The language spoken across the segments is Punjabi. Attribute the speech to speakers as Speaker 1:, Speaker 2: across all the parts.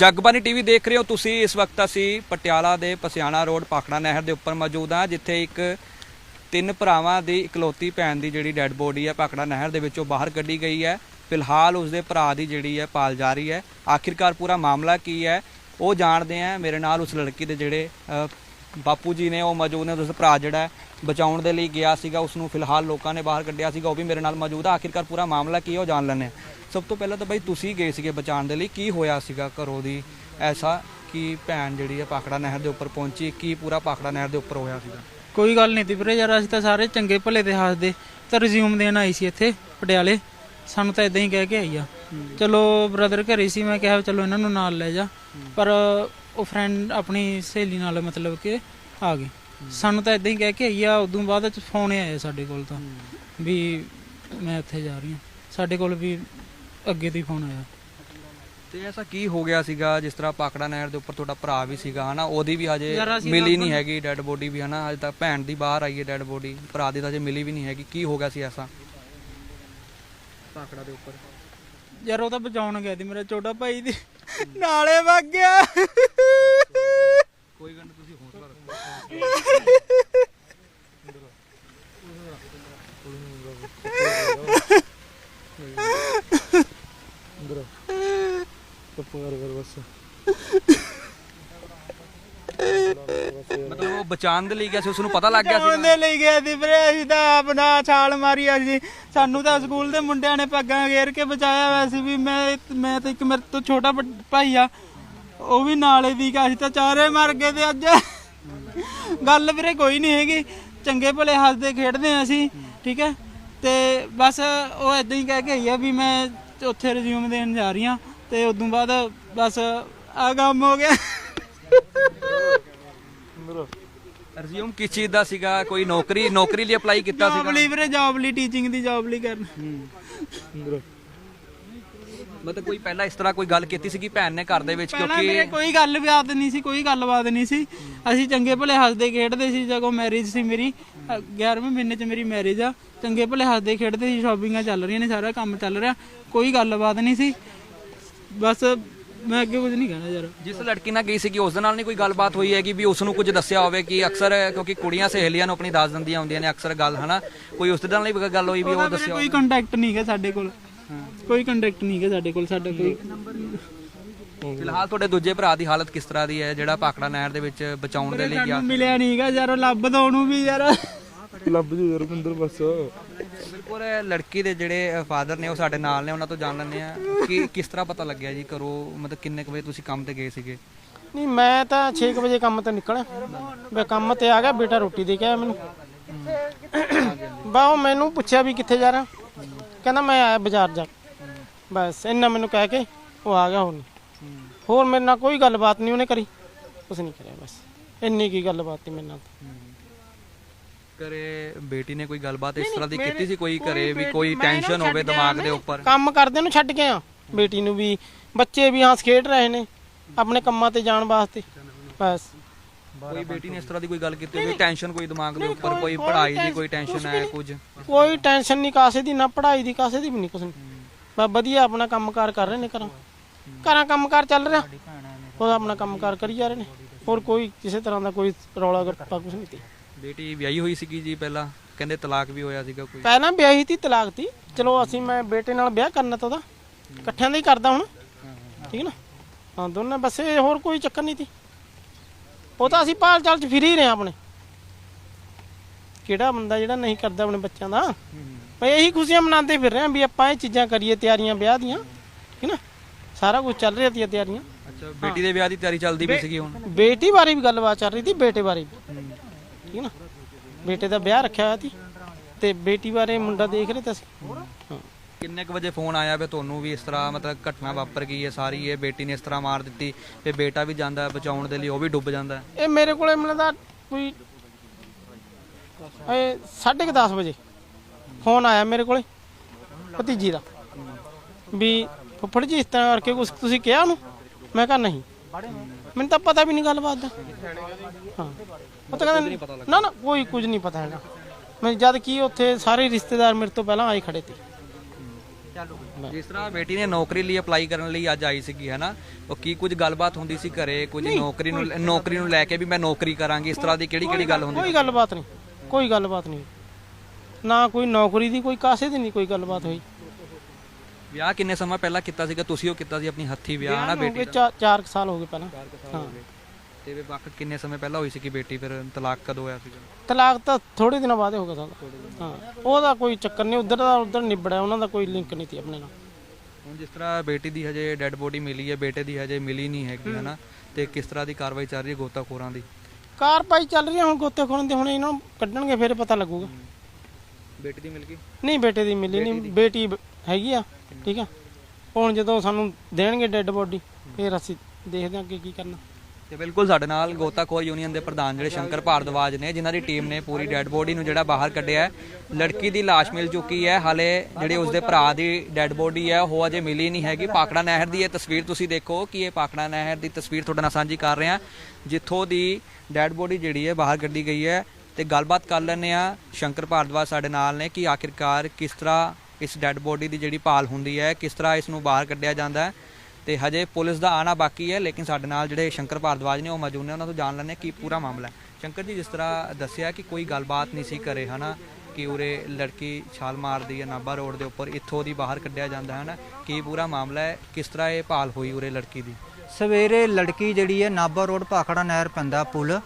Speaker 1: ਜਗਬਾਨੀ ਟੀਵੀ ਦੇਖ ਰਹੇ ਹੋ ਤੁਸੀਂ। ਇਸ ਵਕਤ ਅਸੀਂ ਪਟਿਆਲਾ ਦੇ ਪਸਿਆਣਾ ਰੋਡ, ਪਾਖੜਾ ਨਹਿਰ ਦੇ ਉੱਪਰ ਮੌਜੂਦ ਹਾਂ, ਜਿੱਥੇ ਇੱਕ ਤਿੰਨ ਭਰਾਵਾਂ ਦੀ ਇਕਲੌਤੀ ਭੈਣ ਦੀ ਜਿਹੜੀ ਡੈੱਡ ਬੋਡੀ ਹੈ ਪਾਖੜਾ ਨਹਿਰ ਦੇ ਵਿੱਚੋਂ ਬਾਹਰ ਕੱਢੀ ਗਈ ਹੈ। ਫਿਲਹਾਲ ਉਸਦੇ ਭਰਾ ਦੀ ਜਿਹੜੀ ਹੈ ਪਾਲ ਜਾ ਰਹੀ ਹੈ। ਆਖਿਰਕਾਰ ਪੂਰਾ ਮਾਮਲਾ ਕੀ ਹੈ, ਉਹ ਜਾਣਦੇ ਆ ਮੇਰੇ ਨਾਲ ਉਸ ਲੜਕੀ ਦੇ ਜਿਹੜੇ ਬਾਪੂ ਜੀ ਨੇ, ਉਹ ਮੌਜੂਦ ਨੇ ਉਸ ਭਰਾ ਜਿਹੜਾ ਬਚਾਉਣ ਦੇ ਲਈ ਗਿਆ ਸੀਗਾ। ਉਸ ਨੂੰ ਫਿਲਹਾਲ ਲੋਕਾਂ ਨੇ ਬਾਹਰ ਕੱਢਿਆ ਸੀਗਾ, ਉਹ ਵੀ ਮੇਰੇ ਨਾਲ ਮੌਜੂਦ ਆ ਆਖਿਰਕਾਰ ਪੂਰਾ ਮਾਮਲਾ ਕੀ ਹੈ, ਉਹ ਜਾਣ ਲੈਂਦੇ ਹਾਂ। ਸਭ ਤੋਂ ਪਹਿਲਾਂ ਤਾਂ ਬਾਈ ਤੁਸੀਂ ਗਏ ਸੀਗੇ ਬਚਾਉਣ ਦੇ ਲਈ, ਕੀ ਹੋਇਆ ਸੀਗਾ ਘਰੋਂ ਦੀ? ਐਸਾ ਕਿ ਭੈਣ ਜਿਹੜੀ ਆ ਪਾਖੜਾ ਨਹਿਰ ਦੇ ਉੱਪਰ ਪਹੁੰਚੀ, ਕੀ ਪੂਰਾ ਪਾਖੜਾ ਨਹਿਰ ਦੇ ਉੱਪਰ ਹੋਇਆ ਸੀਗਾ?
Speaker 2: ਕੋਈ ਗੱਲ ਨਹੀਂ ਤੀ ਵੀਰੇ ਯਾਰ, ਅਸੀਂ ਤਾਂ ਸਾਰੇ ਚੰਗੇ ਭਲੇ ਦੇ ਹੱਸਦੇ ਤਾਂ ਰਿਜ਼ਿਊਮ ਦੇਣ ਆਈ ਸੀ ਇੱਥੇ, ਪਟਿਆਲੇ। ਸਾਨੂੰ ਤਾਂ ਇਦਾਂ ਹੀ ਕਹਿ ਕੇ ਆਈ ਆ। ਚਲੋ ਬ੍ਰਦਰ ਘਰੇ ਸੀ, ਮੈਂ ਕਿਹਾ ਚਲੋ ਇਹਨਾਂ ਨੂੰ ਨਾਲ ਲੈ ਜਾ। ਪਰ ਉਹ ਫਰੈਂਡ ਆਪਣੀ ਸਹੇਲੀ ਨਾਲ ਮਤਲਬ ਕਿ ਆ ਗਏ। ਸਾਨੂੰ ਤਾਂ ਇਦਾਂ ਹੀ ਕਹਿ ਕੇ ਆਈ ਆ, ਉਦੋਂ ਬਾਅਦ ਚ ਫੋਨ ਆਇਆ ਸਾਡੇ ਕੋਲ ਤਾਂ, ਵੀ ਮੈਂ ਇੱਥੇ ਜਾ ਰਹੀ ਹਾਂ। ਸਾਡੇ ਕੋਲ ਵੀ ਅੱਗੇ ਤੋਂ ਹੀ ਫੋਨ ਆਇਆ।
Speaker 1: ਤੇ ਐਸਾ ਕੀ ਹੋ ਗਿਆ ਸੀਗਾ? ਜਿਸ ਤਰ੍ਹਾਂ ਪਾਖੜਾ ਨਹਿਰ ਦੇ ਉੱਪਰ ਤੁਹਾਡਾ ਭਰਾ ਵੀ ਸੀਗਾ ਹਨਾ? ਉਹਦੀ ਵੀ ਹਜੇ
Speaker 2: ਯਾਰ ਅਸੀਂ
Speaker 1: ਮਿਲੀ ਨਹੀਂ ਹੈਗੀ ਡੈੱਡ ਬੋਡੀ ਵੀ ਹਨਾ? ਹਜੇ ਤੱਕ ਭੈਣ ਦੀ ਬਾਹਰ ਆਈ ਹੈ ਡੈੱਡ ਬੋਡੀ ਭਰਾ ਦੀ ਤਾਂ ਹਜੇ ਮਿਲੀ ਵੀ ਨਹੀਂ ਹੈਗੀ। ਕੀ ਹੋ ਗਿਆ ਸੀ ਐਸਾ? ਪਾਖੜਾ ਦੇ ਉੱਪਰ।
Speaker 2: ਯਾਰ ਉਹ ਤਾਂ ਬਚਾਉਣ ਗਿਆ ਸੀ ਮੇਰਾ ਛੋਟਾ ਭਾਈ ਦੀ। ਨਾਲੇ ਵਗ ਗਿਆ।
Speaker 1: ਕੋਈ ਗੱਲ ਨਹੀਂ ਤੁਸੀਂ ਹੌਸਲਾ ਰੱਖੋ। ਮਤਲਬ ਉਹ ਬਚਾਉਣ ਦੇ ਲਈ ਗਿਆ ਸੀ ਉਸ ਨੂੰ ਪਤਾ ਲੱਗ ਗਿਆ ਸੀ
Speaker 2: ਉਹਨੇ ਲਈ ਗਿਆ ਸੀ ਵੀਰੇ ਅਸੀਂ ਤਾਂ ਆਪਣਾ ਛਾਲ ਮਾਰੀ ਅਸੀਂ ਸਾਨੂੰ ਤਾਂ ਸਕੂਲ ਦੇ ਮੁੰਡਿਆਂ ਨੇ ਪੱਗਾਂ ਘੇਰ ਕੇ ਬਚਾਇਆ ਹੋਇਆ ਸੀ ਵੀ ਮੈਂ ਮੈਂ ਤਾਂ ਇੱਕ ਮੇਰੇ ਤੋਂ ਛੋਟਾ ਭਾਈ ਆ। ਉਹ ਵੀ ਨਾਲੇ ਦੀ ਗਿਆ ਸੀ ਤਾਂ ਚਾਰੇ ਮਰ ਗਏ ਤੇ ਅੱਜ। ਗੱਲ ਵੀਰੇ ਕੋਈ ਨਹੀਂ ਹੈਗੀ। ਚੰਗੇ ਭਲੇ ਹੱਸਦੇ ਖੇਡਦੇ ਆ ਅਸੀਂ ਠੀਕ ਹੈ? ਤੇ ਬਸ ਉਹ ਇਦਾਂ ਹੀ ਕਹਿ ਕੇ ਆਈ ਆ ਵੀ ਮੈਂ ਉੱਥੇ ਰਿਜ਼ਿਊਮ ਦੇਣ ਜਾ ਰਹੀ ਆ ਤੇ ਉਦੋਂ ਬਾਅਦ ਬਸ ਆ ਕੰਮ ਹੋ ਗਿਆ।
Speaker 1: ਰਿਜ਼ਿਊਮ ਕਿਸ ਚੀਜ਼ ਦਾ ਸੀਗਾ? ਕੋਈ ਨੌਕਰੀ ਨੌਕਰੀ ਲਈ ਅਪਲਾਈ ਕੀਤਾ
Speaker 2: ਜੌਬ
Speaker 1: ਸੀਗਾ?
Speaker 2: ਲਈ ਵੀਰੇ ਜੌਬ ਲਈ ਟੀਚਿੰਗ ਦੀ ਜੌਬ ਲਈ ਕਰਨ।
Speaker 1: ਮਤਲਬ ਕੋਈ ਪਹਿਲਾਂ ਇਸ ਤਰ੍ਹਾਂ ਕੋਈ ਗੱਲ ਕੀਤੀ ਸੀ ਕਿ ਭੈਣ ਨੇ ਘਰ ਦੇ ਵਿੱਚ?
Speaker 2: ਪਹਿਲਾਂ
Speaker 1: ਕਿਉਂਕਿ
Speaker 2: ਕੋਈ ਗੱਲਬਾਤ ਨਹੀਂ ਸੀ ਕੋਈ ਗੱਲਬਾਤ ਨਹੀਂ ਸੀ। ਅਸੀਂ ਚੰਗੇ ਭਲੇ ਹੱਸਦੇ ਖੇਡਦੇ ਸੀ ਜਦੋਂ ਮੈਰਿਜ ਸੀ ਮੇਰੀ। 11ਵੇਂ ਮਹੀਨੇ 'ਚ ਮੇਰੀ ਮੈਰਿਜ ਆ। ਚੰਗੇ ਭਲੇ ਹੱਸਦੇ ਖੇਡਦੇ ਸੀ ਸ਼ਾਪਿੰਗਾਂ ਚੱਲ ਰਹੀਆਂ ਨੇ ਸਾਰਾ ਕੰਮ ਚੱਲ ਰਿਹਾ। ਕੋਈ ਗੱਲਬਾਤ ਨਹੀਂ ਸੀ। ਬਸ ਮੈਂ ਅੱਗੇ ਕੁਝ ਨਹੀਂ ਕਹਿਣਾ ਯਾਰ।
Speaker 1: ਜਿਸ ਲੜਕੀ ਨਾਲ ਗਈ ਸੀ ਕਿ ਉਸ ਦੇ ਨਾਲ ਨਹੀਂ ਕੋਈ ਗੱਲਬਾਤ ਹੋਈ ਹੈਗੀ ਵੀ ਉਸ ਨੂੰ ਕੁਝ ਦੱਸਿਆ ਹੋਵੇ ਕਿ ਅਕਸਰ ਕਿਉਂਕਿ ਕੁੜੀਆਂ ਸਹੇਲੀਆਂ ਨੂੰ ਆਪਣੀ ਦੱਸ ਦਿੰਦੀਆਂ ਹੁੰਦੀਆਂ ਨੇ ਅਕਸਰ ਗੱਲ ਹਨਾ? ਕੋਈ ਉਸ ਦੇ ਨਾਲ ਨਹੀਂ ਗੱਲ ਹੋਈ ਵੀ ਉਹ ਦੱਸਿਆ
Speaker 2: ਕੋਈ ਕੰਟੈਕਟ ਨਹੀਂ ਹੈ ਸਾਡੇ ਕੋਲ। ਕੋਈ ਕੰਟੈਕਟ ਨਹੀਂ ਹੈ ਸਾਡੇ ਕੋਲ ਸਾਡਾ ਕੋਈ
Speaker 1: ਫਿਲਹਾਲ ਤੁਹਾਡੇ ਦੂਜੇ ਭਰਾ ਦੀ ਹਾਲਤ ਕਿਸ ਤਰ੍ਹਾਂ ਦੀ ਹੈ ਜਿਹੜਾ ਪਾਕੜਾ ਨਹਿਰ ਦੇ ਵਿੱਚ ਬਚਾਉਣ ਦੇ ਲਈ ਗਿਆ?
Speaker 2: ਮਿਲਿਆ ਨਹੀਂਗਾ ਯਾਰ ਲੱਭ ਦੋ ਉਹਨੂੰ ਵੀ ਯਾਰ।
Speaker 3: ਲੱਭ ਜੂ ਯਾਰ ਰੁਪਿੰਦਰ ਬਸ।
Speaker 1: ਬਿਲਕੁਲ ਇਹ ਲੜਕੀ ਦੇ ਜਿਹੜੇ ਫਾਦਰ ਨੇ ਉਹ ਸਾਡੇ ਨਾਲ ਨੇ ਉਹਨਾਂ ਤੋਂ ਜਾਣ ਲੈਂਦੇ ਆ ਕਿ ਕਿਸ ਤਰ੍ਹਾਂ ਪਤਾ ਲੱਗਿਆ ਜੀ ਕਰੋ ਮਤਲਬ ਕਿੰਨੇ ਕੁ ਵਜੇ ਤੁਸੀਂ ਕੰਮ ਤੇ ਗਏ ਸੀਗੇ?
Speaker 4: ਨਹੀਂ ਮੈਂ ਤਾਂ 6 ਵਜੇ ਕੰਮ ਤੋਂ ਨਿਕਲਿਆ। ਮੈਂ ਕੰਮ ਤੇ ਆ ਗਿਆ ਬੇਟਾ ਰੋਟੀ ਦੇ ਕੇ ਆਇਆ ਮੈਨੂੰ। ਬਾ ਉਹ ਮੈਨੂੰ ਪੁੱਛਿਆ ਵੀ ਕਿੱਥੇ ਜਾ ਰਿਹਾ। ਕਹਿੰਦਾ ਮੈਂ ਆਇਆ ਬਾਜ਼ਾਰ ਜਾ। ਬਸ ਇੰਨਾ ਮੈਨੂੰ ਕਹਿ ਕੇ ਉਹ ਆ ਗਿਆ ਹੁਣ। ਹੋਰ ਮੇਰੇ ਨਾਲ ਕੋਈ ਗੱਲਬਾਤ ਨਹੀਂ ਉਹਨੇ ਕਰੀ। ਕੁਛ ਨਹੀਂ ਕਰਿਆ ਬਸ। ਇੰਨੀ ਕੀ ਗੱਲਬਾਤ ਸੀ ਮੇਰੇ ਨਾਲ
Speaker 1: ਘਰੇ ਬੇਟੀ ਨੇ ਕੋਈ ਗੱਲਬਾਤ ਇਸ ਤਰ੍ਹਾਂ ਦੀ ਕੀਤੀ ਸੀ? ਕੋਈ ਘਰੇ ਵੀ ਕੋਈ ਟੈਨਸ਼ਨ ਹੋਵੇ ਦਿਮਾਗ ਦੇ ਉੱਪਰ?
Speaker 4: ਕੰਮ ਕਰਦੇ ਨੂੰ ਛੱਡ ਕੇ ਆ ਬੇਟੀ ਨੂੰ ਵੀ ਬੱਚੇ ਵੀ ਹੱਸ ਖੇਡ ਰਹੇ ਨੇ ਆਪਣੇ ਕੰਮਾਂ ਤੇ ਜਾਣ ਵਾਸਤੇ। ਬਸ।
Speaker 1: ਕੋਈ ਬੇਟੀ ਨੇ ਇਸ ਤਰ੍ਹਾਂ ਦੀ ਕੋਈ ਗੱਲ ਕੀਤੀ ਹੋਵੇ? ਟੈਨਸ਼ਨ ਕੋਈ ਦਿਮਾਗ ਦੇ ਉੱਪਰ ਕੋਈ ਪੜ੍ਹਾਈ ਦੀ ਕੋਈ ਟੈਨਸ਼ਨ ਹੈ ਕੁਝ?
Speaker 4: ਕੋਈ ਟੈਨਸ਼ਨ ਨਹੀਂ ਕਾਸੇ ਦੀ ਨਾ ਪੜ੍ਹਾਈ ਦੀ ਕਾਸੇ ਦੀ ਵੀ ਨਹੀਂ ਨਹੀਂ। ਬਸ ਵਧੀਆ ਆਪਣਾ ਕੰਮਕਾਰ ਕਰ ਰਹੇ ਨੇ ਘਰਾਂ। ਘਰਾਂ ਕੰਮਕਾਰ ਚੱਲ ਰਿਹਾ। ਉਹ ਆਪਣਾ ਕੰਮਕਾਰ ਕਰੀ ਜਾ ਰਹੇ ਨੇ। ਹੋਰ ਕੋਈ ਕਿਸੇ ਤਰ੍ਹਾਂ ਦਾ ਕੋਈ ਰੌਲਾ ਗੱਪਾ ਕੁਛ ਨਹੀਂ ਤੇ
Speaker 1: ਬੇਟੀ ਵਿਆਹੀ ਹੋਈ ਸੀਗੀ ਜੀ ਪਹਿਲਾਂ ਕਹਿੰਦੇ ਤਲਾਕ ਵੀ ਹੋਇਆ ਸੀਗਾ ਕੋਈ।
Speaker 4: ਪਹਿਲਾਂ ਵਿਆਹੀ ਤੀ ਤਲਾਕ ਤੀ। ਚਲੋ ਅਸੀਂ ਮੈਂ ਬੇਟੇ ਨਾਲ ਵਿਆਹ ਕਰਨਾ ਤਾਂ ਉਹਦਾ। ਇਕੱਠਿਆਂ ਦਾ ਹੀ ਕਰਦਾ ਹੁਣ। ਠੀਕ ਨਾ? ਹਾਂ ਦੋਨੇ ਬਸ ਇਹ ਹੋਰ ਕੋਈ ਚੱਕਰ ਨਹੀਂ ਤੀ। ਉਹ ਤਾਂ ਅਸੀਂ ਪਾਲ ਚਾਲ ਚ ਫਿਰ ਹੀ ਰਹੇ ਆਪਣੇ। ਕਿਹੜਾ ਬੰਦਾ ਜਿਹੜਾ ਨਹੀਂ ਕਰਦਾ ਆਪਣੇ ਬੱਚਿਆਂ ਦਾ? ਭਈ ਇਹੀ ਖੁਸ਼ੀਆਂ ਮਨਾਉਂਦੇ ਫਿਰ ਰਹੇ ਹਾਂ ਵੀ ਆਪਾਂ ਇਹ ਚੀਜ਼ਾਂ ਕਰੀਏ ਤਿਆਰੀਆਂ ਵਿਆਹ ਦੀਆਂ। ਠੀਕ ਨਾ? ਸਾਰਾ ਕੁਝ ਚੱਲ ਰਿਹਾ ਤੀ ਤਿਆਰੀਆਂ।
Speaker 1: ਅੱਛਾ ਬੇਟੀ ਦੇ ਵਿਆਹ ਦੀ ਤਿਆਰੀ ਚੱਲਦੀ ਪਈ ਸੀਗੀ ਹੁਣ।
Speaker 4: ਬੇਟੀ ਬਾਰੇ ਵੀ ਗੱਲਬਾਤ ਚੱਲ ਰਹੀ ਤੀ ਬੇਟੇ ਬਾਰੇ ਵੀ। ਠੀਕ ਨਾ? ਬੇਟੇ ਦਾ ਵਿਆਹ ਰੱਖਿਆ ਹੋਇਆ ਸੀ ਤੇ ਬੇਟੀ ਬਾਰੇ ਮੁੰਡਾ ਦੇਖ ਰਹੇ ਤਾਂ ਹਾਂ।
Speaker 1: ਕਿੰਨੇ ਕੁ ਵਜੇ ਫੋਨ ਆਇਆ ਵੇ ਤੁਹਾਨੂੰ ਵੀ ਇਸ ਤਰ੍ਹਾਂ ਮਤਲਬ ਘਟਨਾ ਵਾਪਰ ਗਈ ਹੈ ਸਾਰੀ ਇਹ ਬੇਟੀ ਨੇ ਇਸ ਤਰ੍ਹਾਂ ਮਾਰ ਦਿੱਤੀ ਤੇ ਬੇਟਾ ਵੀ ਜਾਂਦਾ ਬਚਾਉਣ ਦੇ ਲਈ ਉਹ ਵੀ ਡੁੱਬ ਜਾਂਦਾ
Speaker 4: ਇਹ ਮੇਰੇ ਕੋਲੇ ਮਿਲਦਾ ਕੋਈ ਇਹ 10:30 ਵਜੇ ਫੋਨ ਆਇਆ ਮੇਰੇ ਕੋਲੇ ਭਤੀਜੀ ਦਾ ਵੀ ਫੁੱਫੜ ਜੀ ਇਸ ਤਰ੍ਹਾਂ ਕਰਕੇ ਕੁਛ ਤੁਸੀਂ ਕਿਹਾ ਉਹਨੂੰ? ਮੈਂ ਕਿਹਾ ਨਹੀਂ। ਮੈਨੂੰ ਤਾਂ ਪਤਾ ਵੀ ਨਹੀਂ ਗੱਲਬਾਤ ਦਾ। ਹਾਂ। ਉਹ ਤਾਂ ਕਹਿੰਦਾ ਨਾ ਨਾ ਕੋਈ ਕੁਝ ਨਹੀਂ ਪਤਾ ਹੈਗਾ। ਮੈਂ ਜਦ ਕੀ ਉੱਥੇ ਸਾਰੇ ਰਿਸ਼ਤੇਦਾਰ ਮੇਰੇ ਤੋਂ ਪਹਿਲਾਂ ਆਏ ਖੜੇ ਤੇ
Speaker 1: ਜਿਸ ਤਰ੍ਹਾਂ ਬੇਟੀ ਨੇ ਨੌਕਰੀ ਲਈ ਅਪਲਾਈ ਕਰਨ ਲਈ ਅੱਜ ਆਈ ਸੀਗੀ ਹੈ ਨਾ? ਉਹ ਕੀ ਕੁਝ ਗੱਲਬਾਤ ਹੁੰਦੀ ਸੀ ਘਰੇ? ਕੁਝ ਨੌਕਰੀ ਨੂੰ ਨੌਕਰੀ ਨੂੰ ਲੈ ਕੇ ਵੀ ਮੈਂ ਨੌਕਰੀ ਕਰਾਂਗੀ ਇਸ ਤਰ੍ਹਾਂ ਦੀ ਕਿਹੜੀ ਕਿਹੜੀ ਗੱਲ ਹੁੰਦੀ
Speaker 4: ਕੋਈ ਗੱਲਬਾਤ ਨਹੀਂ ਕੋਈ ਗੱਲਬਾਤ ਨਹੀਂ। ਨਾ ਕੋਈ ਨੌਕਰੀ ਦੀ ਕੋਈ ਕਾਸੇ ਦੀ ਨਹੀਂ ਕੋਈ ਗੱਲਬਾਤ ਹੋਈ।
Speaker 1: ਵਿਆਹ ਕਿੰਨੇ ਸਮਾਂ ਪਹਿਲਾਂ ਕੀਤਾ ਸੀਗਾ? ਤੁਸੀਂ ਉਹ ਕੀਤਾ ਸੀ ਆਪਣੀ ਹੱਥੀ ਵਿਆਹ ਨਾ ਬੇਟੀ
Speaker 4: ਗਏ
Speaker 1: ਦਾ?
Speaker 4: ਚਾ- ਚਾਰ ਕੁ ਸਾਲ ਹੋ ਗਏ ਪਹਿਲਾਂ। ਹਾਂ
Speaker 1: ਤੇ ਵੀ ਵੱਖ ਕਿੰਨੇ ਸਮੇਂ ਪਹਿਲਾਂ ਹੋਈ ਸੀ ਕਿ ਬੇਟੀ ਫਿਰ ਤਲਾਕ ਕਦੋਂ ਹੋਇਆ ਸੀਗਾ?
Speaker 4: ਤਲਾਕ ਤਾਂ ਥੋੜੇ ਦਿਨਾਂ ਬਾਅਦ ਹੀ ਹੋ ਗਿਆ ਸਾਡਾ ਹਾਂ ਉਹਦਾ ਕੋਈ ਚੱਕਰ ਨਹੀਂ ਉਧਰ ਦਾ ਉਧਰ ਨਿਬੜਿਆ ਉਹਨਾਂ ਦਾ ਕੋਈ ਲਿੰਕ ਨਹੀਂ ਸੀ ਆਪਣੇ ਨਾਲ।
Speaker 1: ਹੁਣ ਜਿਸ ਤਰ੍ਹਾਂ ਬੇਟੀ ਦੀ ਹਜੇ ਡੈੱਡ ਬੋਡੀ ਮਿਲੀ ਹੈ ਬੇਟੇ ਦੀ ਹਜੇ ਮਿਲੀ ਨਹੀਂ ਹੈਗੀ ਹੈ ਨਾ ਤੇ ਕਿਸ ਤਰ੍ਹਾਂ ਦੀ ਕਾਰਵਾਈ ਚੱਲ ਰਹੀ ਹੈ ਗੋਤਾਖੋਰਾਂ ਦੀ?
Speaker 4: ਕਾਰਵਾਈ ਚੱਲ ਰਹੀ ਆ ਹੁਣ ਗੋਤੇ ਖੋਲਣ ਦੇ ਹੁਣ ਇਹਨਾਂ ਨੂੰ ਕੱਢਣਗੇ ਫਿਰ ਪਤਾ ਲੱਗੂਗਾ।
Speaker 1: ਬੇਟੀ ਦੀ ਮਿਲ ਗਈ?
Speaker 4: ਨਹੀਂ ਬੇਟੇ ਦੀ ਮਿਲੀ ਨਹੀਂ ਬੇਟੀ ਹੈਗੀ ਆ ਠੀਕ ਆ? ਹੁਣ ਜਦੋਂ ਸਾਨੂੰ ਦੇਣਗੇ ਡੈੱਡ ਬੋਡੀ ਫਿਰ ਅਸੀਂ ਦੇਖਦੇ ਹਾਂ ਅੱਗੇ ਕੀ ਕਰਨਾ।
Speaker 1: ਤੇ ਬਿਲਕੁਲ ਸਾਡੇ ਨਾਲ ਗੋਤਾਖੋਰ ਯੂਨੀਅਨ ਦੇ ਪ੍ਰਧਾਨ ਜਿਹੜੇ ਸ਼ੰਕਰ ਭਾਰਦਵਾਜ ਨੇ, ਜਿਨ੍ਹਾਂ ਦੀ ਟੀਮ ਨੇ ਪੂਰੀ ਡੈੱਡ ਬੋਡੀ ਨੂੰ ਜਿਹੜਾ ਬਾਹਰ ਕੱਢਿਆ ਹੈ। ਲੜਕੀ ਦੀ ਲਾਸ਼ ਮਿਲ ਚੁੱਕੀ ਹੈ। ਹਾਲੇ ਜਿਹੜੇ ਉਸਦੇ ਭਰਾ ਦੀ ਡੈੱਡ ਬੋਡੀ ਹੈ, ਉਹ ਅਜੇ ਮਿਲੀ ਨਹੀਂ ਹੈਗੀ। ਪਾਕੜਾ ਨਹਿਰ ਦੀ ਇਹ ਤਸਵੀਰ ਤੁਸੀਂ ਦੇਖੋ ਕਿ ਇਹ ਪਾਕੜਾ ਨਹਿਰ ਦੀ ਤਸਵੀਰ ਤੁਹਾਡੇ ਨਾਲ ਸਾਂਝੀ ਕਰ ਰਹੇ। ਹਾਂ ਜਿੱਥੋਂ ਦੀ ਡੈੱਡ ਬੋਡੀ ਜਿਹੜੀ ਹੈ, ਬਾਹਰ ਕੱਢੀ ਗਈ ਹੈ। ਤੇ ਗੱਲਬਾਤ ਕਰ ਲੈਂਦੇ ਆ ਸ਼ੰਕਰ ਭਾਰਦਵਾਜ ਸਾਡੇ ਨਾਲ ਨੇ ਕਿ ਆਖਿਰਕਾਰ ਕਿਸ ਤਰ੍ਹਾਂ ਇਸ ਡੈੱਡ ਬੋਡੀ ਦੀ ਜਿਹੜੀ ਭਾਲ ਹੁੰਦੀ ਹੈ, ਕਿਸ ਤਰ੍ਹਾਂ ਇਸ ਨੂੰ ਬਾਹਰ ਕੱਢਿਆ ਜਾਂਦਾ ਹੈ। ਤੇ ਹਜੇ ਪੁਲਿਸ ਦਾ ਆਣਾ ਬਾਕੀ ਹੈ, ਲੇਕਿਨ ਸਾਡੇ ਨਾਲ ਜਿਹੜੇ ਸ਼ੰਕਰ ਭਾਰਦਵਾਜ ਨੇ ਉਹ ਮੌਜੂਦ ਨੇ, ਉਹਨਾਂ ਤੋਂ ਜਾਣ ਲੈਂਦੇ ਕੀ ਪੂਰਾ ਮਾਮਲਾ ਹੈ। ਸ਼ੰਕਰ ਜੀ, ਜਿਸ ਤਰ੍ਹਾਂ ਦੱਸਿਆ ਕਿ ਕੋਈ ਗੱਲਬਾਤ ਨਹੀਂ ਸੀ ਕਰੇ ਹਨਾ, ਕਿ ਉਰੇ ਲੜਕੀ ਛਾਲ ਮਾਰਦੀ ਹੈ, ਨਾਭਾ ਰੋਡ ਦੇ ਉੱਪਰ, ਇੱਥੋਂ ਦੀ ਬਾਹਰ ਕੱਢਿਆ ਜਾਂਦਾ ਹੈ ਨਾ ਕੀ ਪੂਰਾ ਮਾਮਲਾ ਹੈ, ਕਿਸ ਤਰ੍ਹਾਂ ਇਹ ਭਾਲ ਹੋਈ ਉਰੇ ਲੜਕੀ ਦੀ?
Speaker 5: ਸਵੇਰੇ ਲੜਕੀ ਜਿਹੜੀ ਹੈ, ਨਾਭਾ ਰੋਡ, ਭਾਖੜਾ ਨਹਿਰ ਪੈਂਦਾ ਪੁਲ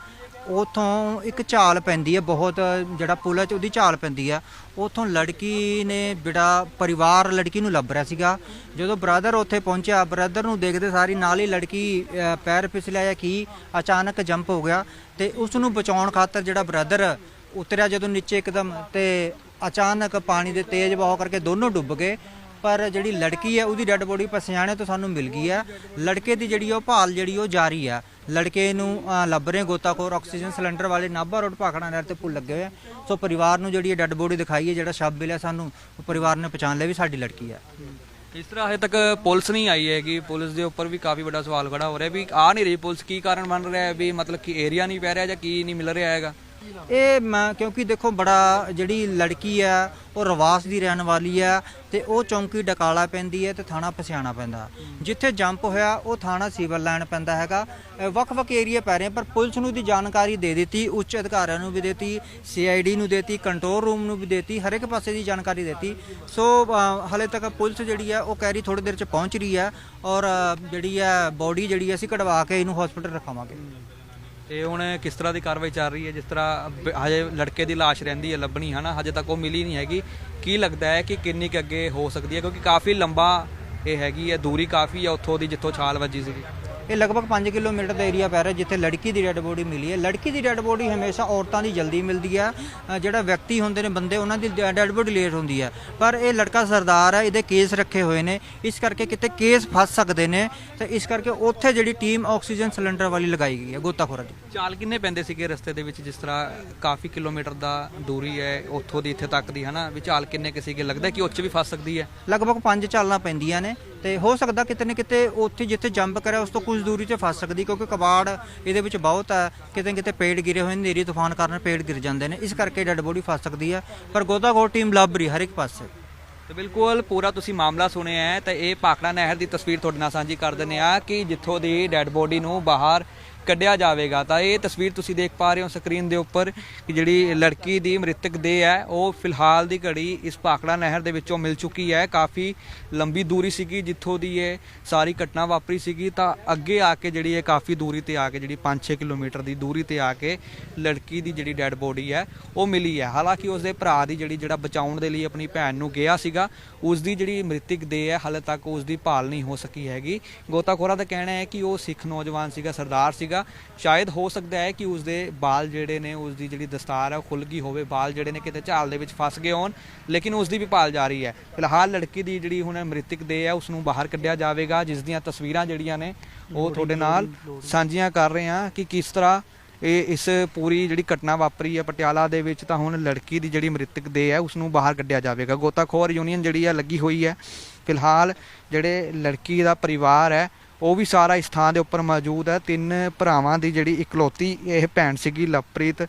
Speaker 5: ਉਥੋਂ ਇੱਕ ਝਾਲ ਪੈਂਦੀ ਹੈ, ਬਹੁਤ ਜਿਹੜਾ ਪੁਲ ਹੈ ਚ ਉਹਦੀ ਝਾਲ ਪੈਂਦੀ ਹੈ। ਉਥੋਂ ਲੜਕੀ ਨੇ ਜਿਹੜਾ ਪਰਿਵਾਰ ਲੜਕੀ ਨੂੰ ਲੱਭ ਰਿਹਾ ਸੀਗਾ। ਜਦੋਂ ਬ੍ਰਦਰ ਉੱਥੇ ਪਹੁੰਚਿਆ, ਬ੍ਰਦਰ ਨੂੰ ਦੇਖਦੇ ਸਾਰੀ ਨਾਲ ਹੀ ਲੜਕੀ ਪੈਰ ਫਿਸਲਿਆ ਜਾਂ ਕੀ, ਅਚਾਨਕ ਜੰਪ ਹੋ ਗਿਆ ਤੇ ਉਸ ਨੂੰ ਬਚਾਉਣ ਖਾਤਰ ਜਿਹੜਾ ਬ੍ਰਦਰ ਉਤਰਿਆ ਜਦੋਂ ਨੀਚੇ ਇੱਕਦਮ ਤੇ ਅਚਾਨਕ ਪਾਣੀ ਦੇ ਤੇਜ਼ ਵਹਾਅ ਕਰਕੇ ਦੋਨੋਂ ਡੁੱਬ ਗਏ। ਪਰ ਜਿਹੜੀ ਲੜਕੀ ਹੈ, ਉਹਦੀ ਡੈੱਡ ਬੋਡੀ ਪਸਿਆਣੇ ਤੋਂ ਸਾਨੂੰ ਮਿਲ ਗਈ ਹੈ। ਲੜਕੇ ਦੀ ਜਿਹੜੀ ਉਹ ਭਾਲ ਜਿਹੜੀ ਉਹ ਜਾਰੀ ਹੈ। ਲੜਕੇ ਨੂੰ ਲੱਭ ਰਹੇ ਗੋਤਾਖੋਰ ਆਕਸੀਜਨ ਸਿਲੰਡਰ ਵਾਲੇ ਨਾਭਾ ਰੋਡ ਭਾਖੜਾ ਨਹਿਰ ਤੇ ਪੁੱਲ ਲੱਗੇ ਹੋਏ ਸੋ ਪਰਿਵਾਰ ਨੂੰ ਜਿਹੜੀ ਡੈੱਡ ਬੋਡੀ ਦਿਖਾਈ ਹੈ, ਜਿਹੜਾ ਸ਼ਬ ਮਿਲਿਆ ਸਾਨੂੰ, ਉਹ ਪਰਿਵਾਰ ਨੇ ਪਛਾਣ ਲਿਆ ਵੀ ਸਾਡੀ ਲੜਕੀ ਹੈ।
Speaker 1: ਇਸ ਤਰ੍ਹਾਂ ਹਜੇ ਤੱਕ ਪੁਲਿਸ ਨਹੀਂ ਆਈ ਹੈਗੀ। ਪੁਲਿਸ ਦੇ ਉੱਪਰ ਵੀ ਕਾਫੀ ਵੱਡਾ ਸਵਾਲ ਖੜਾ ਹੋ ਰਿਹਾ ਵੀ ਆ ਨਹੀਂ ਰਹੀ ਪੁਲਿਸ। ਕੀ ਕਾਰਨ ਬਣ ਰਿਹਾ ਹੈ? ਵੀ ਮਤਲਬ ਕਿ ਏਰੀਆ ਨਹੀਂ ਪੈ ਰਿਹਾ ਜਾਂ ਕੀ ਨਹੀਂ ਮਿਲ ਰਿਹਾ ਹੈਗਾ?
Speaker 5: ਇਹ ਮੈਂ ਕਿਉਂਕਿ ਦੇਖੋ ਬੜਾ ਜਿਹੜੀ ਲੜਕੀ ਹੈ ਉਹ ਰਵਾਸ ਦੀ ਰਹਿਣ ਵਾਲੀ ਹੈ ਤੇ ਉਹ ਚੌਂਕੀ ਡਕਾਲਾ ਪੈਂਦੀ ਹੈ ਤੇ ਥਾਣਾ ਪਸਿਆਣਾ ਪੈਂਦਾ। ਜਿੱਥੇ ਜੰਪ ਹੋਇਆ ਉਹ ਥਾਣਾ ਸਿਵਲ ਲਾਈਨ ਪੈਂਦਾ ਹੈਗਾ। ਵੱਖ-ਵੱਖ ਏਰੀਆ ਪੈ ਰਹੇ ਪਰ ਪੁਲਿਸ ਨੂੰ ਦੀ ਜਾਣਕਾਰੀ ਦੇ ਦਿੱਤੀ ਉੱਚ ਅਧਿਕਾਰੀਆਂ ਨੂੰ ਵੀ ਦਿੱਤੀ ਸੀਆਈਡੀ ਨੂੰ ਦਿੱਤੀ ਕੰਟਰੋਲ ਰੂਮ ਨੂੰ ਵੀ ਦਿੱਤੀ ਹਰ ਇੱਕ ਪਾਸੇ ਦੀ ਜਾਣਕਾਰੀ ਦਿੱਤੀ। ਸੋ ਅਹ, ਹਲੇ ਤੱਕ ਪੁਲਿਸ ਜਿਹੜੀ ਹੈ ਉਹ ਕਹਿ ਰਹੀ ਥੋੜੀ ਦੇਰ ਚ ਪਹੁੰਚ ਰਹੀ ਹੈ ਔਰ ਜਿਹੜੀ ਹੈ ਬੋਡੀ ਜਿਹੜੀ ਹੈ ਅਸੀਂ ਕਢਵਾ ਕੇ ਇਹਨੂੰ ਹਸਪੀਟਲ ਰਖਾਵਾਂਗੇ।
Speaker 1: ਤੇ ਹੁਣ ਕਿਸ ਤਰ੍ਹਾਂ ਦੀ ਕਾਰਵਾਈ ਚੱਲ ਰਹੀ ਹੈ, ਜਿਸ ਤਰ੍ਹਾਂ ਹਜੇ ਲੜਕੇ ਦੀ ਲਾਸ਼ ਰਹਿੰਦੀ ਹੈ ਲੱਭਣੀ, ਹਨਾ? ਹਜੇ ਤੱਕ ਉਹ ਮਿਲੀ ਨਹੀਂ ਹੈਗੀ। ਕੀ ਲੱਗਦਾ ਹੈ ਕਿ ਕਿੰਨੀ ਕੁ ਅੱਗੇ ਹੋ ਸਕਦੀ ਹੈ, ਕਿਉਂਕਿ ਕਾਫੀ ਲੰਬਾ ਇਹ ਹੈਗੀ ਹੈ, ਦੂਰੀ ਕਾਫੀ ਹੈ ਉੱਥੋਂ ਦੀ, ਜਿੱਥੋਂ ਛਾਲ ਵੱਜੀ ਸੀਗੀ।
Speaker 5: ਇਹ ਲਗਭਗ 5 ਕਿਲੋਮੀਟਰ ਦਾ ਏਰੀਆ ਪੈ ਰਿਹਾ ਜਿੱਥੇ ਲੜਕੀ ਦੀ ਡੈੱਡ ਬੋਡੀ ਮਿਲੀ ਹੈ। ਲੜਕੀ ਦੀ ਡੈੱਡ ਬੋਡੀ ਹਮੇਸ਼ਾ ਔਰਤਾਂ ਦੀ ਜਲਦੀ ਮਿਲਦੀ ਹੈ। ਜਿਹੜਾ ਵਿਅਕਤੀ ਹੁੰਦੇ ਨੇ ਬੰਦੇ ਉਹਨਾਂ ਦੀ ਡੈੱਡ ਬੋਡੀ ਲੇਟ ਹੁੰਦੀ ਹੈ। ਪਰ ਇਹ ਲੜਕਾ ਸਰਦਾਰ ਹੈ ਇਹਦੇ ਕੇਸ ਰੱਖੇ ਹੋਏ ਨੇ। ਇਸ ਕਰਕੇ ਕਿਤੇ ਕੇਸ ਫਸ ਸਕਦੇ ਨੇ। ਤੇ ਇਸ ਕਰਕੇ ਉੱਥੇ ਜਿਹੜੀ ਟੀਮ ਆਕਸੀਜਨ ਸਿਲੰਡਰ ਵਾਲੀ ਲਗਾਈ ਗਈ ਹੈ ਗੋਤਾਖੋਰਾਂ ਦੀ
Speaker 1: ਚਾਲ ਕਿੰਨੇ ਪੈਂਦੇ ਸੀਗੇ ਰਸਤੇ ਦੇ ਵਿੱਚ ਜਿਸ ਤਰ੍ਹਾਂ ਕਾਫੀ ਕਿਲੋਮੀਟਰ ਦਾ ਦੂਰੀ ਹੈ ਉੱਥੋਂ ਦੀ ਇੱਥੇ ਤੱਕ ਦੀ ਹਨਾ? ਵੀ ਚਾਲ ਕਿੰਨੇ ਕੁ ਸੀਗੇ? ਲੱਗਦਾ ਕਿ ਉੱਚ ਵੀ ਫਸ ਸਕਦੀ ਹੈ।
Speaker 5: ਲਗਭਗ 5 ਚਾਲਾਂ ਪੈਂਦੀਆਂ ਨੇ। ਤੇ ਹੋ ਸਕਦਾ ਕਿਤੇ ਨਾ ਕਿਤੇ ਉੱਥੇ ਜਿੱਥੇ ਜੰਪ ਕਰਿਆ, ਉਸ ਤੋਂ ਕੁਝ ਦੂਰੀ ਤੇ ਫਸ ਸਕਦੀ, ਕਿਉਂਕਿ ਕਬਾੜ ਇਹਦੇ ਵਿੱਚ ਬਹੁਤ ਹੈ ਕਿਤੇ ਨਾ ਕਿਤੇ ਪੇੜ ਗਿਰੇ ਹੋਏ ਨੇ, ਨੇਰੀ ਤੂਫਾਨ ਕਾਰਨ ਪੇੜ ਗਿਰ ਜਾਂਦੇ ਨੇ। ਇਸ ਕਰਕੇ ਡੈੱਡ ਬੋਡੀ ਫਸ ਸਕਦੀ ਹੈ ਪਰ ਗੋਤਾਖੋਰ ਟੀਮ ਲੱਭ ਰਹੀ ਹਰ ਇੱਕ ਪਾਸੇ।
Speaker 1: ਤੇ ਬਿਲਕੁਲ ਪੂਰਾ ਤੁਸੀਂ ਮਾਮਲਾ ਸੁਣਿਆ ਹੈ, ਤਾਂ ਇਹ ਪਾਕੜਾ ਨਹਿਰ ਦੀ ਤਸਵੀਰ ਤੁਹਾਡੇ ਨਾਲ ਸਾਂਝੀ ਕਰ ਦਿੰਦੇ ਆ ਕਿ ਜਿੱਥੋਂ ਦੀ ਡੈੱਡ ਬੋਡੀ ਨੂੰ ਬਾਹਰ ਕੱਢਿਆ ਜਾਵੇਗਾ। ਤਾਂ ਇਹ ਤਸਵੀਰ ਤੁਸੀਂ ਦੇਖ ਪਾ ਰਹੇ ਹੋ ਸਕਰੀਨ ਦੇ ਉੱਪਰ ਕਿ ਜਿਹੜੀ ਲੜਕੀ ਦੀ ਮ੍ਰਿਤਕ ਦੇਹ ਹੈ, ਉਹ ਫਿਲਹਾਲ ਦੀ ਘੜੀ ਇਸ ਪਾਕੜਾ ਨਹਿਰ ਦੇ ਵਿੱਚੋਂ ਮਿਲ ਚੁੱਕੀ ਹੈ। ਕਾਫੀ ਲੰਬੀ ਦੂਰੀ ਸੀਗੀ ਜਿੱਥੋਂ ਦੀ ਇਹ ਸਾਰੀ ਘਟਨਾ ਵਾਪਰੀ ਸੀਗੀ। ਤਾਂ ਅੱਗੇ ਆ ਕੇ ਜਿਹੜੀ ਇਹ ਕਾਫੀ ਦੂਰੀ ਤੇ ਆ ਕੇ ਜਿਹੜੀ 5-6 ਕਿਲੋਮੀਟਰ ਦੀ ਦੂਰੀ ਤੇ ਆ ਕੇ ਲੜਕੀ ਦੀ ਜਿਹੜੀ ਡੈੱਡ ਬੋਡੀ ਹੈ, ਉਹ ਮਿਲੀ ਹੈ। ਹਾਲਾਂਕਿ ਉਸਦੇ ਭਰਾ ਦੀ ਜਿਹੜੀ ਜਿਹੜਾ ਬਚਾਉਣ ਦੇ ਲਈ ਆਪਣੀ ਭੈਣ ਨੂੰ ਗਿਆ ਸੀਗਾ ਉਸ ਦੀ ਜਿਹੜੀ ਮ੍ਰਿਤਕ ਦੇਹ ਹੈ, ਹਾਲੇ ਤੱਕ ਉਸ ਦੀ ਭਾਲ ਨਹੀਂ ਹੋ ਸਕੀ ਹੈਗੀ। ਗੋਤਾਖੋਰਾ ਦਾ ਕਹਿਣਾ ਹੈ ਕਿ ਉਹ ਸਿੱਖ ਨੌਜਵਾਨ ਸੀਗਾ, ਸਰਦਾਰ ਸੀਗਾ ਸ਼ਾਇਦ ਹੋ ਸਕਦਾ ਹੈ ਕਿ ਉਸ ਦੇ ਬਾਲ ਜਿਹੜੇ ਨੇ ਉਸ ਦੀ ਜਿਹੜੀ ਦਸਤਾਰ ਹੈ ਉਹ ਖੁੱਲ ਗਈ ਹੋਵੇ। ਬਾਲ ਜਿਹੜੇ ਨੇ ਕਿਤੇ ਝਾਲ ਦੇ ਵਿੱਚ ਫਸ ਗਏ ਹੋਣ, ਲੇਕਿਨ ਉਸ ਦੀ ਵੀ ਭਾਲ ਜਾ ਰਹੀ ਹੈ। ਫਿਲਹਾਲ ਲੜਕੀ ਦੀ ਜਿਹੜੀ ਹੁਣ ਮ੍ਰਿਤਕ ਦੇਹ ਹੈ ਉਸ ਨੂੰ ਬਾਹਰ ਕੱਢਿਆ ਜਾਵੇਗਾ, ਜਿਸ ਦੀਆਂ ਤਸਵੀਰਾਂ ਜਿਹੜੀਆਂ ਨੇ, ਉਹ ਤੁਹਾਡੇ ਨਾਲ ਸਾਂਝੀਆਂ ਕਰ ਰਹੇ ਹਾਂ ਕਿ ਕਿਸ ਤਰ੍ਹਾਂ ਇਹ ਇਸ ਪੂਰੀ ਜਿਹੜੀ ਘਟਨਾ ਵਾਪਰੀ ਹੈ ਪਟਿਆਲਾ ਦੇ ਵਿੱਚ, ਤਾਂ ਹੁਣ ਲੜਕੀ ਦੀ ਜਿਹੜੀ ਮ੍ਰਿਤਕ ਦੇਹ ਹੈ ਉਸ ਨੂੰ ਬਾਹਰ ਕੱਢਿਆ ਜਾਵੇਗਾ। ਗੋਤਾਖੋਰ ਯੂਨੀਅਨ ਜਿਹੜੀ ਹੈ ਲੱਗੀ ਹੋਈ ਹੈ। ਫਿਲਹਾਲ ਜਿਹੜੇ ਲੜਕੀ ਦਾ ਪਰਿਵਾਰ ਹੈ ਉਹ ਵੀ ਸਾਰਾ ਇਸ ਥਾਂ ਦੇ ਉੱਪਰ ਮੌਜੂਦ ਹੈ। ਤਿੰਨ ਭਰਾਵਾਂ ਦੀ ਜਿਹੜੀ ਇਕਲੌਤੀ ਇਹ ਭੈਣ ਸੀਗੀ ਲਵਪ੍ਰੀਤ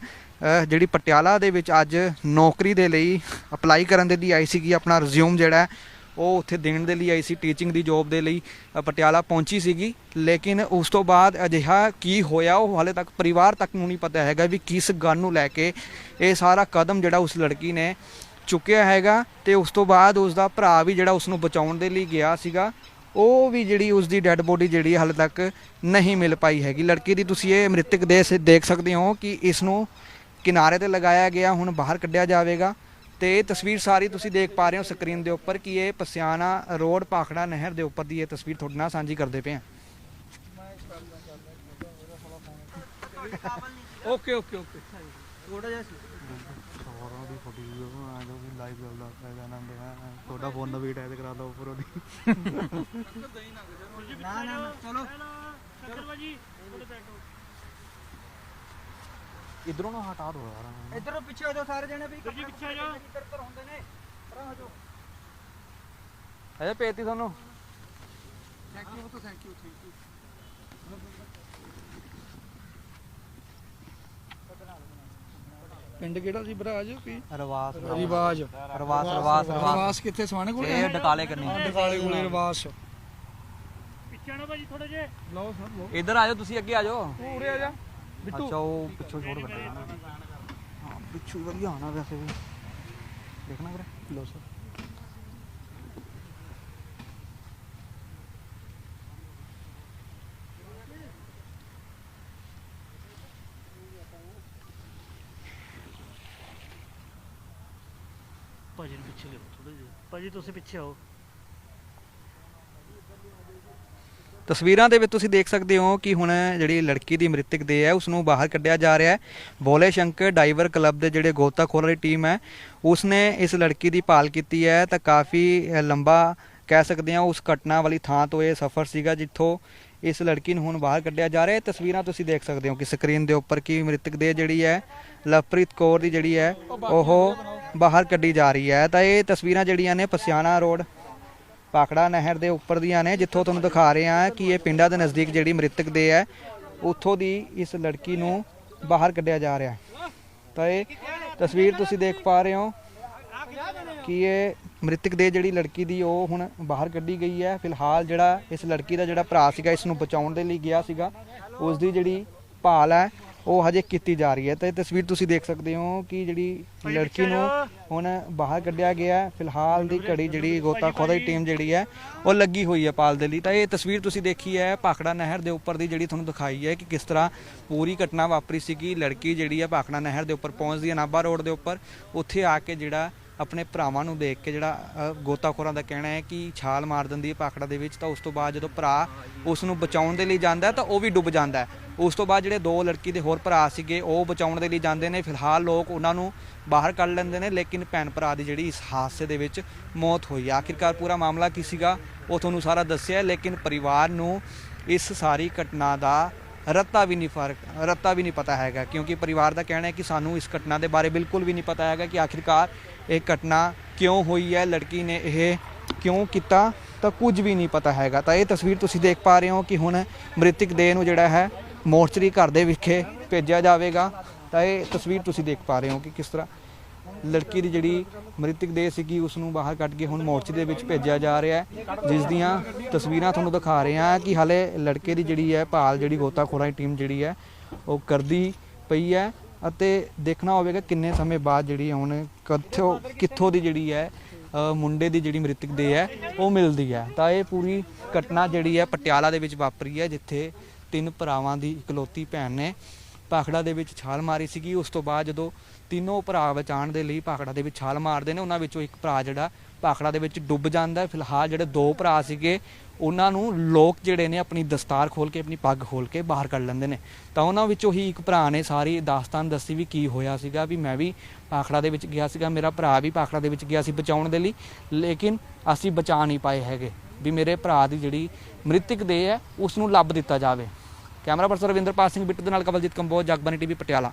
Speaker 1: ਜਿਹੜੀ ਪਟਿਆਲਾ ਦੇ ਵਿੱਚ ਅੱਜ ਨੌਕਰੀ ਦੇ ਲਈ ਅਪਲਾਈ ਕਰਨ ਦੇ ਲਈ ਆਈ ਸੀਗੀ। ਆਪਣਾ ਰਿਜ਼ਿਊਮ ਜਿਹੜਾ ਉਹ ਉੱਥੇ ਦੇਣ ਦੇ ਲਈ ਆਈ ਸੀ ਟੀਚਿੰਗ ਦੀ ਜੌਬ ਦੇ ਲਈ ਪਟਿਆਲਾ ਪਹੁੰਚੀ ਸੀਗੀ। ਲੇਕਿਨ ਉਸ ਤੋਂ ਬਾਅਦ ਅਜਿਹਾ ਕੀ ਹੋਇਆ, ਉਹ ਹਾਲੇ ਤੱਕ ਪਰਿਵਾਰ ਤੱਕ ਨੂੰ ਨਹੀਂ ਪਤਾ ਹੈਗਾ ਵੀ ਕਿਸ ਗੱਲ ਨੂੰ ਲੈ ਕੇ ਇਹ ਸਾਰਾ ਕਦਮ ਜਿਹੜਾ ਉਸ ਲੜਕੀ ਨੇ ਚੁੱਕਿਆ ਹੈਗਾ। ਤੇ ਉਸ ਤੋਂ ਬਾਅਦ ਉਸ ਦਾ ਭਰਾ ਵੀ ਜਿਹੜਾ ਉਸ ਨੂੰ ਬਚਾਉਣ ਦੇ ਲਈ ਗਿਆ ਸੀਗਾ। ਉਹ ਵੀ ਜਿਹੜੀ ਉਸ ਦੀ ਡੈੱਡ ਬੋਡੀ ਜਿਹੜੀ ਹਾਲੇ ਤੱਕ ਨਹੀਂ ਮਿਲ ਪਾਈ ਹੈਗੀ। ਲੜਕੀ ਦੀ ਤੁਸੀਂ ਇਹ ਮ੍ਰਿਤਕ ਦੇਹ ਦੇਖ ਸਕਦੇ ਹੋ ਕਿ ਇਸ ਨੂੰ ਕਿਨਾਰੇ ਤੇ ਲਗਾਇਆ ਗਿਆ ਹੁਣ ਬਾਹਰ ਕੱਢਿਆ ਜਾਵੇਗਾ ਤੇ ਇਹ ਤਸਵੀਰ ਸਾਰੀ ਤੁਸੀਂ ਦੇਖ ਪਾ ਰਹੇ ਹੋ ਸਕਰੀਨ ਦੇ ਉੱਪਰ ਕਿ ਇਹ ਪਸਿਆਣਾ ਰੋਡ ਪਾਖੜਾ ਨਹਿਰ ਦੇ ਉੱਪਰ ਦੀ ਇਹ ਤਸਵੀਰ ਤੁਹਾਡੇ ਨਾਲ ਸਾਂਝੀ ਕਰਦੇ ਪਏ ਹਾਂ। ਓਕੇ ਓਕੇ ਓਕੇ
Speaker 5: ਥੋੜਾ ਜਿਹਾ
Speaker 3: ਸਾਰਾ ਦੀ ਫੋਟੋ ਆ ਜੋ ਵੀ ਲਾਈਵ ਚੱਲਦਾ ਪਿਆ ਜਾਨਾਂ ਦੇ ਤੁਹਾਡਾ ਫੋਨ ਵੀ ਅਟੈਚ ਕਰਾ ਲਓ ਉੱਪਰ ਉਹਦੀ
Speaker 5: ਨਾ ਨਾ ਨਾ, ਚਲੋ।
Speaker 3: ਇਧਰੋਂ ਨਾ ਹਟਾ ਦੋ ਯਾਰ
Speaker 5: ਇਧਰੋਂ ਪਿੱਛੇ ਹੋ ਜਾਓ ਸਾਰੇ ਜਣੇ ਵੀ ਜੀ ਪਿੱਛੇ ਹੋ ਜਾਓ। ਇੱਧਰ ਹੁੰਦੇ ਨੇ ਪਰਾਂ ਹੋ ਜਾਓ।
Speaker 1: ਅਜੇ ਪੇਤੀ ਤੁਹਾਨੂੰ।
Speaker 2: ਪਿੰਡ ਕਿਹੜਾ ਸੀ ਭਰਾਜ ਕੀ?
Speaker 1: ਰਵਾਸ
Speaker 2: ਰਿਵਾਜ।
Speaker 1: ਰਵਾਸ ਰਵਾਸ
Speaker 2: ਰਵਾਸ। ਕਿੱਥੇ? ਸਵਾਣੇ ਕੋਲ?
Speaker 1: ਇਹ ਡਕਾਲੇ ਕਰਨੀ।
Speaker 2: ਕਾਲੇ ਕੋਲੇ ਰਵਾਸ।
Speaker 1: ਇੱਧਰ ਆ ਜਾਓ ਤੁਸੀਂ ਅੱਗੇ ਆ ਜਾਓ।
Speaker 2: ਉਰੇ ਆ ਜਾ।
Speaker 1: ਅੱਛਾ ਉਹ ਪਿੱਛੋਂ ਛੋੜ ਬੱਟੇ ਹਾਂ ਪਿੱਛੋਂ ਵਧੀਆ ਆਣਾ ਵੈਸੇ ਵੀ। ਦੇਖਣਾ ਵੀਰੇ। ਲੋ ਸਰ
Speaker 6: ਭਾਜੀ ਨੂੰ ਪਿੱਛੇ ਲਿਓ ਥੋੜੇ ਜਿਹਾ। ਭਾਜੀ, ਤੁਸੀਂ ਪਿੱਛੇ ਆਓ।
Speaker 1: ਤਸਵੀਰਾਂ ਦੇ ਵਿੱਚ ਤੁਸੀਂ ਦੇਖ ਸਕਦੇ ਹੋ ਕਿ ਹੁਣ ਜਿਹੜੀ ਲੜਕੀ ਦੀ ਮ੍ਰਿਤਕ ਦੇਹ ਹੈ ਉਸ ਨੂੰ ਬਾਹਰ ਕੱਢਿਆ ਜਾ ਰਿਹਾ ਹੈ। ਬੋਲੇ ਸ਼ੰਕਰ ਡਾਈਵਰ ਕਲੱਬ ਦੇ ਜਿਹੜੇ ਗੋਤਾਖੋਰ ਦੀ ਟੀਮ ਹੈ ਉਸ ਨੇ ਇਸ ਲੜਕੀ ਦੀ ਭਾਲ ਕੀਤੀ ਹੈ। ਤਾਂ ਕਾਫੀ ਲੰਬਾ ਕਹਿ ਸਕਦੇ ਹਾਂ, ਉਸ ਘਟਨਾ ਵਾਲੀ ਥਾਂ ਤੋਂ ਇਹ ਸਫ਼ਰ ਸੀਗਾ, ਜਿੱਥੋਂ ਇਸ ਲੜਕੀ ਨੂੰ ਹੁਣ ਬਾਹਰ ਕੱਢਿਆ ਜਾ ਰਿਹਾ। ਹੈ ਤਸਵੀਰਾਂ ਤੁਸੀਂ ਦੇਖ ਸਕਦੇ ਹੋ ਕਿ ਸਕਰੀਨ ਦੇ ਉੱਪਰ ਕਿ ਮ੍ਰਿਤਕ ਦੇਹ ਜਿਹੜੀ ਹੈ, ਲਵਪ੍ਰੀਤ ਕੌਰ ਦੀ ਜਿਹੜੀ ਹੈ, ਉਹ ਬਾਹਰ ਕੱਢੀ ਜਾ ਰਹੀ ਹੈ। ਤਾਂ ਇਹ ਤਸਵੀਰਾਂ ਜਿਹੜੀਆਂ ਨੇ ਪਸਿਆਣਾ ਰੋਡ, ਪਾਖੜਾ ਨਹਿਰ ਦੇ ਉੱਪਰ ਦੀਆਂ ਨੇ, ਜਿੱਥੋਂ ਤੁਹਾਨੂੰ ਦਿਖਾ ਰਹੇ ਹਾਂ ਕਿ ਇਹ ਪਿੰਡਾਂ ਦੇ ਨਜ਼ਦੀਕ ਜਿਹੜੀ ਮ੍ਰਿਤਕ ਦੇ ਹੈ, ਉੱਥੋਂ ਦੀ ਇਸ ਲੜਕੀ ਨੂੰ ਬਾਹਰ ਕੱਢਿਆ ਜਾ ਰਿਹਾ ਹੈ। ਤਾਂ ਇਹ ਤਸਵੀਰ ਤੁਸੀਂ ਦੇਖ ਪਾ ਰਹੇ ਹੋ ਕਿ ਇਹ ਮ੍ਰਿਤਕ ਦੇ ਜਿਹੜੀ ਲੜਕੀ ਦੀ ਉਹ ਹੁਣ ਬਾਹਰ ਕੱਢੀ ਗਈ ਹੈ। ਫਿਲਹਾਲ ਜਿਹੜਾ ਇਸ ਲੜਕੀ ਦਾ ਜਿਹੜਾ ਭਰਾ ਸੀਗਾ, ਇਸ ਨੂੰ ਬਚਾਉਣ ਦੇ ਲਈ ਗਿਆ ਸੀਗਾ। ਉਸ ਦੀ ਜਿਹੜੀ ਭਾਲ ਹੈ, ਉਹ ਹਜੇ ਕੀਤੀ ਜਾ ਰਹੀ ਹੈ। ਤਾਂ ਇਹ ਤਸਵੀਰ ਤੁਸੀਂ ਦੇਖ ਸਕਦੇ ਹੋ ਕਿ ਜਿਹੜੀ ਲੜਕੀ ਨੂੰ ਹੁਣ ਬਾਹਰ ਕੱਢਿਆ ਗਿਆ ਹੈ। ਫਿਲਹਾਲ ਦੀ ਘੜੀ ਜਿਹੜੀ ਗੋਤਾਖੋਰ ਦੀ ਟੀਮ ਜਿਹੜੀ ਹੈ, ਉਹ ਲੱਗੀ ਹੋਈ ਹੈ ਪਾਲ ਦੇ ਲਈ। ਤਾਂ ਇਹ ਤਸਵੀਰ ਤੁਸੀਂ ਦੇਖੀ ਹੈ, ਭਾਖੜਾ ਨਹਿਰ ਦੇ ਉੱਪਰ ਦੀ ਜਿਹੜੀ ਤੁਹਾਨੂੰ ਦਿਖਾਈ ਹੈ ਕਿ ਕਿਸ ਤਰ੍ਹਾਂ ਪੂਰੀ ਘਟਨਾ ਵਾਪਰੀ ਸੀ ਕਿ ਲੜਕੀ ਜਿਹੜੀ ਹੈ ਭਾਖੜਾ ਨਹਿਰ ਦੇ ਉੱਪਰ ਪਹੁੰਚਦੀ ਹੈ ਨਾਭਾ ਰੋਡ ਦੇ ਉੱਪਰ। ਉੱਥੇ ਆ ਕੇ ਜਿਹੜਾ ਆਪਣੇ ਭਰਾਵਾਂ ਨੂੰ ਦੇਖ ਕੇ ਜਿਹੜਾ ਗੋਤਾਖੋਰਾਂ ਦਾ ਕਹਿਣਾ ਹੈ ਕਿ ਛਾਲ ਮਾਰ ਦਿੰਦੀ ਹੈ ਪਾਖੜਾ ਦੇ ਵਿੱਚ, ਤਾਂ ਉਸ ਤੋਂ ਬਾਅਦ ਜਦੋਂ ਭਰਾ ਉਸ ਨੂੰ ਬਚਾਉਣ ਦੇ ਲਈ ਜਾਂਦਾ ਤਾਂ ਉਹ ਵੀ ਡੁੱਬ ਜਾਂਦਾ ਉਸ ਤੋਂ ਬਾਅਦ ਜਿਹੜੇ ਦੋ ਲੜਕੀ ਦੇ ਹੋਰ ਭਰਾ ਸੀਗੇ, ਉਹ ਬਚਾਉਣ ਦੇ ਲਈ ਜਾਂਦੇ ਨੇ। ਫਿਲਹਾਲ ਲੋਕ ਉਹਨਾਂ ਨੂੰ ਬਾਹਰ ਕੱਢ ਲੈਂਦੇ ਨੇ, ਲੇਕਿਨ ਭੈਣ ਭਰਾ ਦੀ ਜਿਹੜੀ ਇਸ ਹਾਦਸੇ ਦੇ ਵਿੱਚ ਮੌਤ ਹੋਈ। ਆਖਿਰਕਾਰ ਪੂਰਾ ਮਾਮਲਾ ਕੀ ਸੀਗਾ, ਉਹ ਤੁਹਾਨੂੰ ਸਾਰਾ ਦੱਸਿਆ ਲੇਕਿਨ ਪਰਿਵਾਰ ਨੂੰ ਇਸ ਸਾਰੀ ਘਟਨਾ ਦਾ ਰੱਤਾ ਵੀ ਨਹੀਂ ਫ਼ਰਕ, ਰੱਤਾ ਵੀ ਨਹੀਂ ਪਤਾ ਹੈਗਾ। ਕਿਉਂਕਿ ਪਰਿਵਾਰ ਦਾ ਕਹਿਣਾ ਹੈ ਕਿ ਸਾਨੂੰ ਇਸ ਘਟਨਾ ਦੇ ਬਾਰੇ ਬਿਲਕੁਲ ਵੀ ਨਹੀਂ ਪਤਾ ਹੈਗਾ ਕਿ ਆਖਿਰਕਾਰ ਇਹ ਘਟਨਾ ਕਿਉਂ ਹੋਈ ਹੈ? ਲੜਕੀ ਨੇ ਇਹ ਕਿਉਂ ਕੀਤਾ? ਤਾਂ ਕੁਝ ਵੀ ਨਹੀਂ ਪਤਾ ਹੈਗਾ। ਤਾਂ ਇਹ ਤਸਵੀਰ ਤੁਸੀਂ ਦੇਖ ਪਾ ਰਹੇ ਹੋ ਕਿ ਹੁਣ ਮ੍ਰਿਤਕ ਦੇਹ ਨੂੰ ਜਿਹੜਾ ਹੈ ਮੋਰਚਰੀ ਘਰ ਦੇ ਵਿਖੇ ਭੇਜਿਆ ਜਾਵੇਗਾ। ਤਾਂ ਇਹ ਤਸਵੀਰ ਤੁਸੀਂ ਦੇਖ ਪਾ ਰਹੇ ਹੋ ਕਿ ਕਿਸ ਤਰ੍ਹਾਂ ਲੜਕੀ ਦੀ ਜਿਹੜੀ ਮ੍ਰਿਤਕ ਦੇਹ ਸੀਗੀ, ਉਸ ਨੂੰ ਬਾਹਰ ਕੱਢ ਕੇ ਹੁਣ ਮੋਰਚਰੀ ਦੇ ਵਿੱਚ ਭੇਜਿਆ ਜਾ ਰਿਹਾ ਹੈ। ਜਿਸ ਦੀਆਂ ਤਸਵੀਰਾਂ ਤੁਹਾਨੂੰ ਦਿਖਾ ਰਹੇ ਹਾਂ ਕਿ ਹਾਲੇ ਲੜਕੇ ਦੀ ਜਿਹੜੀ ਹੈ ਭਾਲ ਜਿਹੜੀ ਗੋਤਾਖੋਰਾਂ ਦੀ ਟੀਮ ਜਿਹੜੀ ਹੈ, ਉਹ ਕਰਦੀ ਪਈ ਹੈ। ਅਤੇ ਦੇਖਣਾ ਹੋਵੇਗਾ ਕਿੰਨੇ ਸਮੇਂ ਬਾਅਦ ਜਿਹੜੀ ਹੁਣ ਕਿੱਥੋਂ ਕਿੱਥੋਂ ਦੀ ਜਿਹੜੀ ਹੈ ਮੁੰਡੇ ਦੀ ਜਿਹੜੀ ਮ੍ਰਿਤਕ ਦੇਹ ਹੈ, ਉਹ ਮਿਲਦੀ ਹੈ। ਤਾਂ ਇਹ ਪੂਰੀ ਘਟਨਾ ਜਿਹੜੀ ਹੈ ਪਟਿਆਲਾ ਦੇ ਵਿੱਚ ਵਾਪਰੀ ਹੈ, ਜਿੱਥੇ ਤਿੰਨ ਭਰਾਵਾਂ ਦੀ ਇਕਲੌਤੀ ਭੈਣ ਨੇ ਭਾਖੜਾ ਦੇ ਵਿੱਚ ਛਾਲ ਮਾਰੀ ਸੀਗੀ। ਉਸ ਤੋਂ ਬਾਅਦ ਜਦੋਂ ਤਿੰਨੋਂ ਭਰਾ ਬਚਾਉਣ ਦੇ ਲਈ ਭਾਖੜਾ ਦੇ ਵਿੱਚ ਛਾਲ ਮਾਰਦੇ ਨੇ। ਉਹਨਾਂ ਵਿੱਚੋਂ ਇੱਕ ਭਰਾ ਜਿਹੜਾ ਭਾਖੜਾ ਦੇ ਵਿੱਚ ਡੁੱਬ ਜਾਂਦਾ ਹੈ। ਫਿਲਹਾਲ ਜਿਹੜੇ ਦੋ ਭਰਾ ਸੀਗੇ, ਉਹਨਾਂ ਨੂੰ ਲੋਕ ਜਿਹੜੇ ਨੇ ਆਪਣੀ ਦਸਤਾਰ ਖੋਲ ਕੇ, ਆਪਣੀ ਪੱਗ ਖੋਲ ਕੇ ਬਾਹਰ ਕੱਢ ਲੈਂਦੇ ਨੇ। ਤਾਂ ਉਹਨਾਂ ਵਿੱਚੋਂ ਹੀ ਇੱਕ ਭਰਾ ਨੇ ਸਾਰੀ ਦਾਸਤਾਨ ਦੱਸੀ ਵੀ ਕੀ ਹੋਇਆ ਸੀਗਾ, ਵੀ ਮੈਂ ਵੀ ਭਾਖੜਾ ਦੇ ਵਿੱਚ ਗਿਆ ਸੀਗਾ, ਮੇਰਾ ਭਰਾ ਵੀ ਭਾਖੜਾ ਦੇ ਵਿੱਚ ਗਿਆ ਸੀ ਬਚਾਉਣ ਦੇ ਲਈ। ਲੇਕਿਨ ਅਸੀਂ ਬਚਾ ਨਹੀਂ ਪਾਏ ਹੈਗੇ, ਵੀ ਮੇਰੇ ਭਰਾ ਦੀ ਜਿਹੜੀ ਮ੍ਰਿਤਕ ਦੇਹ ਹੈ ਉਸ ਨੂੰ ਲੱਭ ਦਿੱਤਾ ਜਾਵੇ। ਕੈਮਰਾ ਪਰਸਨ ਰਵਿੰਦਰਪਾਲ ਸਿੰਘ ਬਿੱਟੂ ਦੇ ਨਾਲ ਕਵਲਜੀਤ ਕੰਬੋਜ, ਜਗਬਾਨੀ ਟੀਵੀ ਪਟਿਆਲਾ।